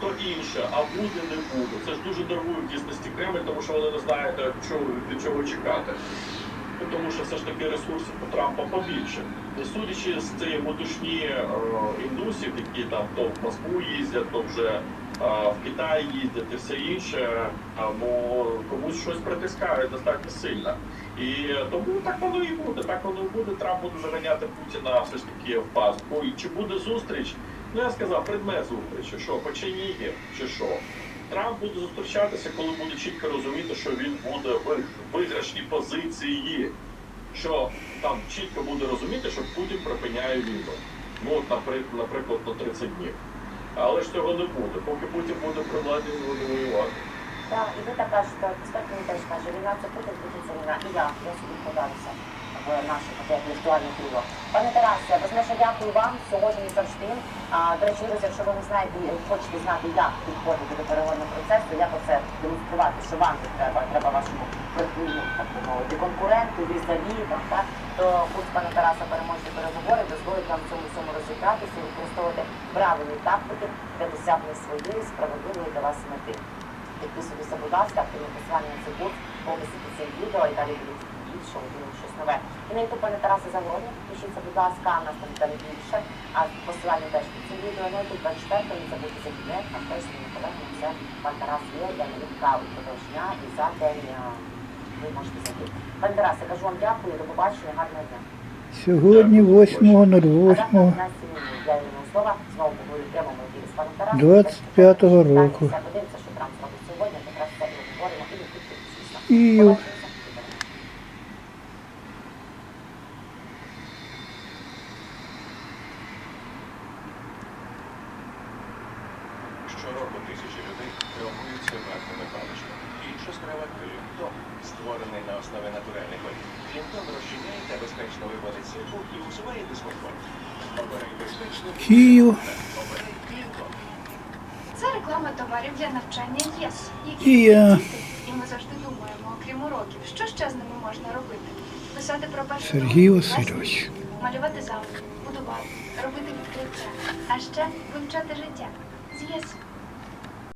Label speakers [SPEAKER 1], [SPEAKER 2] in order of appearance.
[SPEAKER 1] то інше, а буде не буде. Це ж дуже нервує в дійсності Кремль, тому що вони не знають, чого, від чого чекати. Тому що все ж таки ресурсів у Трампа побільше. І судячи з цієї мотушні е, індусів, які там то в Москву їздять, то вже е, в Китай їздять і все інше, або комусь щось притискають достатньо сильно. І тому так воно і буде. Так воно і буде. Трамп буде заганяти Путіна все ж таки в пастку. І чи буде зустріч? Ну я сказав, предмет зустрічі, що печеніги чи що. Трамп буде зустрічатися, коли буде чітко розуміти, що він буде в виграшній позиції, що там чітко буде розуміти, що Путін припиняє війну. Ну, от, наприклад, на 30 днів. Але ж цього не буде. Поки Путін буде при владі, буде воювати.
[SPEAKER 2] Так, і ви кажете, експерт мені теж каже, війна це Путін, Путін це війна. І я, я собі вкладаюся в наше таке віртуальне крило. Пане Тарасе, безмежно дякую вам сьогодні і завжди. А, до речі, друзі, якщо ви не знаєте, хочете знати, як підходити до переговорного процесу, як оце демонструвати, що вам треба, треба вашому ну, так би мовити, конкуренту, візаві, там, так, то курс пана Тараса переможні переговори дозволить вам цьому всьому розібратися і використовувати правильні тактики для досягнення своєї справедливої для вас мети. Підписуйтеся, будь ласка, активне посилання на цей в описі під цим відео і далі буде більше, буде щось нове. І на ютуб пане Тараса Загородник, підпишіться, будь ласка, у нас там далі більше, а посилання теж під цим відео. Ну і тут 24 не забудьте за кінець, а теж своїм колегам це пан Тарас є, я не каву продовж дня і за день ви можете зайти. Пане Тарасе, кажу вам дякую, до побачення, гарного дня.
[SPEAKER 3] Сьогодні
[SPEAKER 2] А завтра Побачимося.
[SPEAKER 4] Щороку тисячі людей травмуються ватними паличками. Інша справа Клінтон, створений на основі натуральних олій. Клінтон розчиняє та безпечно виводить і усуває дискомфорт. Обирай безпечно.
[SPEAKER 3] Київ.
[SPEAKER 4] Обирай Клінтон.
[SPEAKER 5] Це реклама товарів для навчання ЄС, які
[SPEAKER 3] І я.
[SPEAKER 5] діти. І ми завжди думаємо, окрім уроків, що ще з ними можна робити? Писати про першу
[SPEAKER 3] Сергій Васильович.
[SPEAKER 5] малювати замки, будувати, робити відкриття, а ще вивчати життя з ЄС.